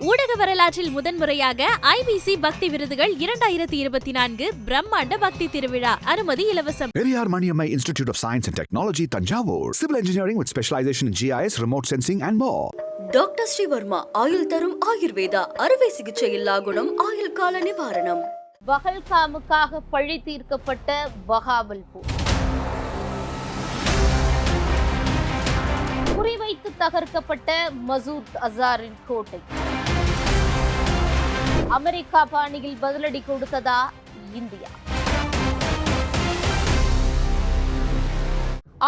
ஊடக வரலாற்றில் முதன்முறையாக ஐபிசி பக்தி விருதுகள் இரண்டாயிரத்தி இருபத்தி நான்கு பிரம்மாண்ட பக்தி திருவிழா. அனுமதி இலவசம். Maniammai Institute of Science and Technology, Tanjavur. Civil engineering with specialization in GIS, remote sensing, and more. Doctor Sri Varma ஆயுள் தரும் ஆயுர்வேதா அறுவை சிகிச்சை இல்லா குணம் ஆயுள் கால நிவாரணம். பகல்காமுக்காக பழி தீர்க்கப்பட்ட பகாவல்பூர் குறிவைத்து தகர்க்கப்பட்ட மசூத் அசாரின் கோட்டை. அமெரிக்கா பாணியில் பதிலடி கொடுத்ததா இந்தியா?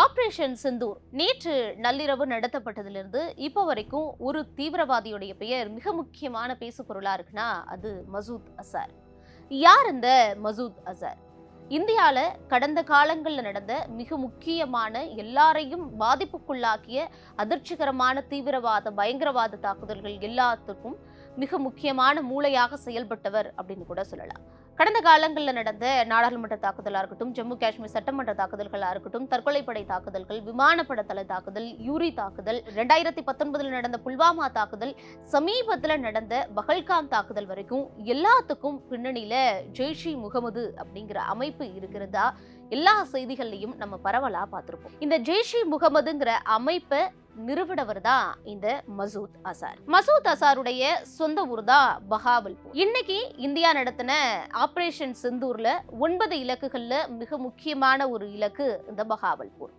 ஆபரேஷன் சிந்தூர் நேற்று நள்ளிரவு நடத்தப்பட்டதிலிருந்து இப்போ வரைக்கும் ஒரு தீவிரவாதியுடைய பெயர் மிக முக்கியமான பேசுபொருளா இருக்குன்னா அது மசூத் அசார். யார் இந்த மசூத் அசார்? இந்தியால கடந்த காலங்களில் நடந்த மிக முக்கியமான எல்லாரையும் பாதிப்புக்குள்ளாக்கிய அதிர்ச்சிகரமான தீவிரவாத பயங்கரவாத தாக்குதல்கள் எல்லாத்துக்கும் மிக முக்கியமான மூளையாக செயல்பட்டவர் அப்படின்னு கூட சொல்லலாம். கடந்த காலங்களில் நடந்த நாடாளுமன்ற தாக்குதலாக இருக்கட்டும் ஜம்மு காஷ்மீர் சட்டமன்ற தாக்குதல்களாக இருக்கட்டும் தற்கொலைப்படை தாக்குதல்கள் விமானப்பட தலை தாக்குதல் யூரி தாக்குதல் ரெண்டாயிரத்தி பத்தொன்பதில் நடந்த புல்வாமா தாக்குதல் சமீபத்தில் நடந்த பகல்காம் தாக்குதல் வரைக்கும் எல்லாத்துக்கும் பின்னணியில ஜெய்ஷி முகமது அப்படிங்கிற அமைப்பு இருக்கிறதா? எல்லா செய்திகள்லையும் நம்ம பரவலாக பார்த்துருப்போம். இந்த ஜெய்ஷி முகமதுங்கிற அமைப்பை நிறுவனவர் தான் இந்த மசூத் அசார். மசூத் அசாருடைய சொந்த ஊர் தான் பஹாவல்பூர். இன்னைக்கு இந்தியா நடத்தின ஆபரேஷன் சிந்தூர்ல ஒன்பது இலக்குகள்ல மிக முக்கியமான ஒரு இலக்கு இந்த பஹாவல்பூர்.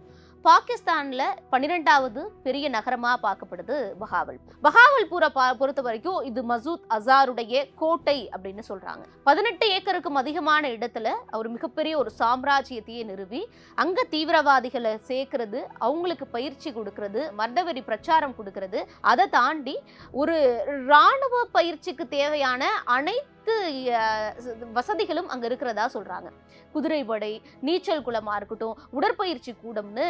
பாகிஸ்தானில் பன்னிரெண்டாவது பெரிய நகரமாக பார்க்கப்படுது பகாவல் பஹாவல்பூரை பா- பொறுத்த வரைக்கும் இது மசூத் அசாருடைய கோட்டை அப்படின்னு சொல்கிறாங்க பதினெட்டு ஏக்கருக்கும் அதிகமான இடத்துல அவர் மிகப்பெரிய ஒரு சாம்ராஜ்யத்தையே நிறுவி அங்கே தீவிரவாதிகளை சேர்க்கறது அவங்களுக்கு பயிற்சி கொடுக்கறது மர்தவெறி பிரச்சாரம் கொடுக்கறது அதை தாண்டி ஒரு ராணுவ பயிற்சிக்கு தேவையான அனைத்து அனைத்து வசதிகளும் அங்கே இருக்கிறதா சொல்கிறாங்க குதிரைப்படை நீச்சல் குளமாக இருக்கட்டும் உடற்பயிற்சி கூடம்னு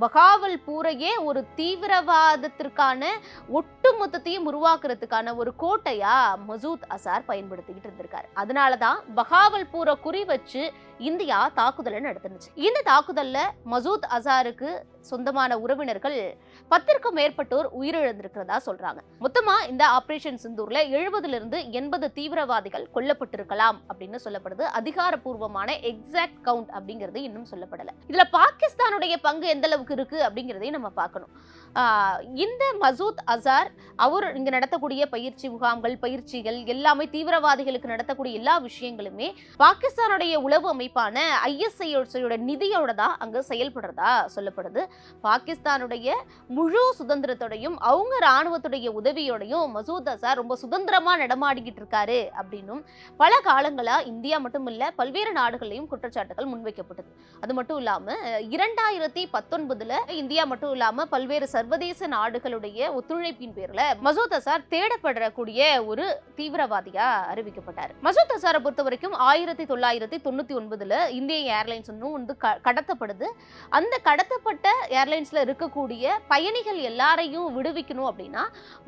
பகாவல்பூரையே ஒரு தீவிரவாதத்திற்கான ஒட்டுமொத்தத்தையும் உருவாக்குறதுக்கான ஒரு கோட்டையா மசூத் அசார் பயன்படுத்திக்கிட்டு இருந்திருக்காரு. அதனால தான் பகாவல்பூரை குறி வச்சு இந்தியா தாக்குதலை நடத்துனுச்சு. இந்த தாக்குதல்ல மசூத் அசாருக்கு சொந்தமான உறவினர்கள் பத்திற்கும் மேற்பட்டோர் உயிரிழந்திருக்கிறதா சொல்றாங்க. மொத்தமா இந்த ஆபரேஷன் சிந்தூர்ல எழுபதுல இருந்து எண்பது தீவிரவாதிகள் கொல்லப்பட்டிருக்கலாம் அப்படின்னு சொல்லப்படுது. அதிகாரப்பூர்வமான எக்ஸாக்ட் கவுண்ட் அப்படிங்கிறது இன்னும் சொல்லப்படல. இதுல பாகிஸ்தானுடைய பங்கு எந்த அளவுக்கு இருக்குது அப்படிங்கிறதையும் நம்ம பார்க்கணும். இந்த மசூத் அசார் அவர் இங்க நடத்தக்கூடிய பயிற்சி முகாம்கள் பயிற்சிகள் எல்லாமே தீவிரவாதிகளுக்கு நடத்தக்கூடிய எல்லா விஷயங்களுமே பாகிஸ்தானுடைய உளவு அமைப்பான ஐஎஸ்ஐயோட நிதியோட தான் அங்கே செயல்படுறதா சொல்லப்படுது. பாகிஸ்தானுடைய முழு சுதந்திரத்தோடையும் அவங்க ராணுவத்துடைய உதவியோடையும் மசூத் அசார் ரொம்ப சுதந்திரமா நடமாடிக்கிட்டு இருக்காரு அப்படின்னும் பல காலங்களாக இந்தியா மட்டும் இல்லை பல்வேறு நாடுகளையும் குற்றச்சாட்டுகள் முன்வைக்கப்பட்டது. அது மட்டும் இல்லாமல் இரண்டாயிரத்தி பத்தொன்பது பத்தொன்பதுல இந்தியா மட்டும் இல்லாம பல்வேறு சர்வதேச நாடுகளுடைய ஒத்துழைப்பின் பேர்ல மசூத் அசார் தேடப்படக்கூடிய ஒரு தீவிரவாதியா அறிவிக்கப்பட்டார். மசூத் அசாரை பொறுத்த வரைக்கும் ஆயிரத்தி தொள்ளாயிரத்தி தொண்ணூத்தி ஒன்பதுல இந்திய ஏர்லைன்ஸ் வந்து கடத்தப்படுது. அந்த கடத்தப்பட்ட ஏர்லைன்ஸ்ல இருக்கக்கூடிய பயணிகள் எல்லாரையும் விடுவிக்கணும் அப்படின்னா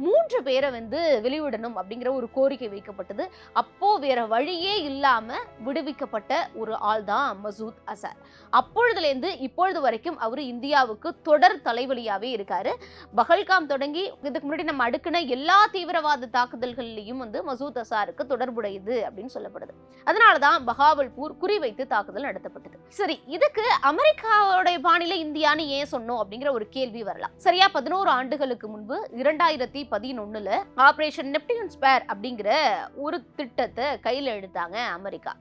மூன்று பேரை வந்து வெளிவிடணும் அப்படிங்கிற ஒரு கோரிக்கை வைக்கப்பட்டது. அப்போ வேற வழியே இல்லாம விடுவிக்கப்பட்ட ஒரு ஆள் தான் மசூத் அசார். அப்பொழுதுலேருந்து இப்பொழுது வரைக்கும் அவர் இந்தியாவுக்கு தொடர் தலைவலியாவே இருக்காரு. பகல்காம் தொடங்கி இதுக்கு முன்னாடி நம்ம அடுக்கின எல்லா தீவிரவாத தாக்குதல்கள்லையும் வந்து மசூத் அசாருக்கு தொடர்புடையது அப்படின்னு சொல்லப்படுது. அதனால தான் பகாவல்பூர் குறிவைத்து தாக்குதல் நடத்தப்பட்டது. சரி இதுக்கு அமெரிக்காவுடைய பாணியில இந்தியான்னு ஏன் சொன்னோம் அப்படிங்கிற ஒரு கேள்வி வரலாம். சரியா பதினோரு ஆண்டுகளுக்கு முன்பு இரண்டாயிரத்தி பதினொன்னுல ஆபரேஷன் நெப்டியூன் ஸ்பேர் அப்படிங்கிற ஒரு திட்டத்தை கையில் எடுத்தாங்க அமெரிக்கா.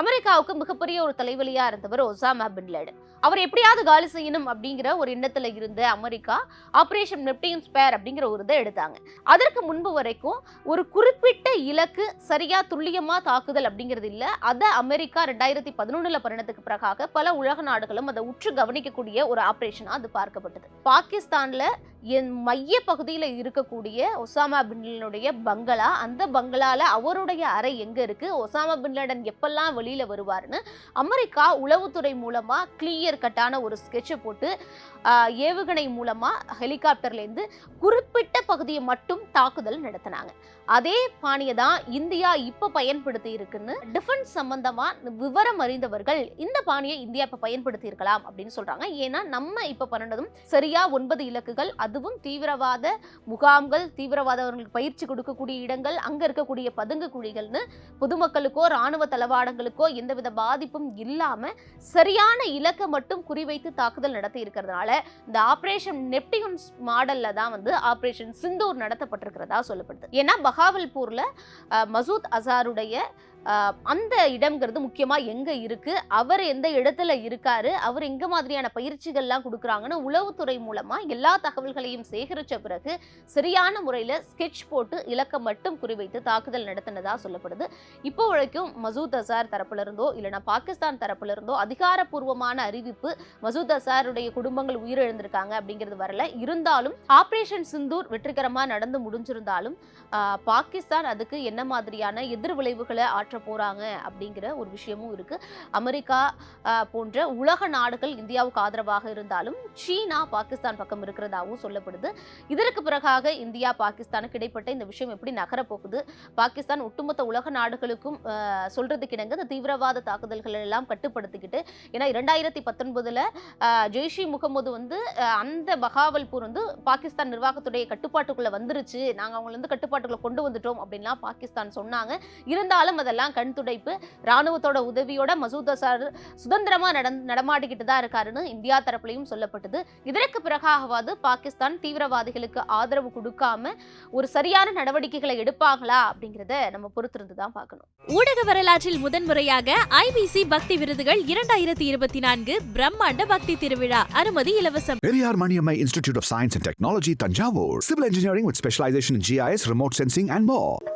அமெரிக்காவுக்கு மிகப்பெரிய ஒரு தலைவலியா இருந்தவர் ஒசாமா பின் லேடன். அவர் எப்படியாவது காலி செய்யணும் அப்படிங்கிற ஒரு எண்ணத்தில் இருந்த அமெரிக்கா ஆப்ரேஷன் நெப்டியூன் ஸ்பேர் அப்படிங்கிற ஒரு இதை எடுத்தாங்க. அதற்கு முன்பு வரைக்கும் ஒரு குறிப்பிட்ட இலக்கு சரியா துல்லியமாக தாக்குதல் அப்படிங்கிறது இல்லை. அதை அமெரிக்கா ரெண்டாயிரத்தி பதினொன்றில் பரிணத்துக்கு பிறகாக பல உலக நாடுகளும் அதை உற்று கவனிக்கக்கூடிய ஒரு ஆப்ரேஷனாக அது பார்க்கப்பட்டது. பாகிஸ்தானில் என் மைய பகுதியில் இருக்கக்கூடிய ஒசாமா பின்லனுடைய பங்களா அந்த பங்களால அவருடைய அறை எங்க இருக்கு? ஒசாமா பின்லடன் எப்பெல்லாம் வெளியில வருவார்னு அமெரிக்கா உளவுத்துறை மூலமா கிளியர் கட்டான ஒரு ஸ்கெட்சை போட்டு ஏவுகணை மூலமா ஹெலிகாப்டர்ல இருந்து குறிப்பிட்ட பகுதியை மட்டும் தாக்குதல் நடத்தினாங்க. அதே பாணியை தான் இந்தியா இப்போ பயன்படுத்தி இருக்குன்னு டிஃபென்ஸ் சம்பந்தமா விவரம் அறிந்தவர்கள் இந்த பாணியை இந்தியா இப்போ பயன்படுத்தி இருக்கலாம் அப்படின்னு சொல்றாங்க. ஏன்னா நம்ம இப்போ பண்ணதும் சரியா ஒன்பது இலக்குகள் அதுவும் தீவிரவாத முகாம்கள் தீவிரவாதவர்களுக்கு பயிற்சி கொடுக்கக்கூடிய இடங்கள் அங்க இருக்கக்கூடிய பதுங்கு குழிகள்னு பொதுமக்களுக்கோ இராணுவ தளவாடங்களுக்கோ எந்தவித பாதிப்பும் இல்லாம சரியான இலக்கை மட்டும் குறிவைத்து தாக்குதல் நடத்தி இருக்கிறதுனால இந்த ஆபரேஷன் நெப்டியூன்ஸ் மாடல்ல தான் வந்து ஆபரேஷன் சிந்தூர் நடத்தப்பட்டிருக்கிறதா சொல்லப்படுது. ஏன்னா பகாவல்பூர்ல மசூத் அசாருடைய அந்த இடம்ங்கிறது முக்கியமாக எங்கே இருக்குது அவர் எந்த இடத்துல இருக்காரு? அவர் எங்க மாதிரியான பயிற்சிகள்லாம் கொடுக்குறாங்கன்னு உளவுத்துறை மூலமாக எல்லா தகவல்களையும் சேகரித்த பிறகு சரியான முறையில் ஸ்கெட்ச் போட்டு இலக்கம் மட்டும் குறிவைத்து தாக்குதல் நடத்தினதாக சொல்லப்படுது. இப்போ வரைக்கும் மசூத் அசார் தரப்பிலிருந்தோ இல்லைனா பாகிஸ்தான் தரப்பிலிருந்தோ அதிகாரப்பூர்வமான அறிவிப்பு மசூத் அசாருடைய குடும்பங்கள் உயிரிழந்திருக்காங்க அப்படிங்கிறது வரல. இருந்தாலும் ஆப்ரேஷன் சிந்தூர் வெற்றிகரமாக நடந்து முடிஞ்சிருந்தாலும் பாகிஸ்தான் அதுக்கு என்ன மாதிரியான எதிர் விளைவுகளை ஆற்ற போறாங்க அப்படிங்கிற ஒரு விஷயமும் இருக்கு. அமெரிக்கா போன்ற உலக நாடுகள் இந்தியாவுக்கு ஆதரவாக இருந்தாலும் சீனா பாகிஸ்தான் பக்கம் இருக்கிறதாகவும் சொல்லப்படுது. இதற்கு பிறகாக இந்தியா பாகிஸ்தானுக்கு இடைப்பட்ட இந்த விஷயம் எப்படி நகரப்போகுது பாகிஸ்தான் ஒட்டுமொத்த உலக நாடுகளுக்கும் ஆஹ், சொல்றதுக்கு இணங்க இந்த தீவிரவாத தாக்குதல்கள் எல்லாம் கட்டுப்படுத்திக்கிட்டு ஏன்னா இரண்டாயிரத்தி பத்தொன்பதுல ஜெய்ஷி முகமது வந்து அந்த பகாவல்பூர் வந்து பாகிஸ்தான் நிர்வாகத்துடைய கட்டுப்பாட்டுக்குள்ள வந்துருச்சு. நாங்கள் அவங்கள வந்து கட்டுப்பாட்டுக்குள்ளே கொண்டு வந்துட்டோம் அப்படின்லாம் பாகிஸ்தான் சொன்னாங்க. இருந்தாலும் அதெல்லாம் கண் துடைப்பு. ராணுவத்தோட உதவியோட மசூத் அசார் சுதந்திரமா நடந் நடமாடிக்கிட்டு தான் இருக்காருன்னு இந்தியா தரப்புலையும் சொல்லப்பட்டது. இதற்கு பிறகாகவாது பாகிஸ்தான் தீவிரவாதிகளுக்கு ஆதரவு கொடுக்காம ஒரு சரியான நடவடிக்கைகளை எடுப்பாங்களா அப்படிங்கிறத நம்ம பொறுத்திருந்து தான் பார்க்கணும். ஊடக வரலாற்றில் முதன்முறையாக ஐபிசி பக்தி விருதுகள் இரண்டாயிரத்தி இருபத்தி நான்கு பிரம்மாண்ட பக்தி திருவிழா. அனுமதி இலவசம். Maniammai Institute of Science and Technology, Tanjavur. Civil engineering with specialization in GIS, remote sensing, and more.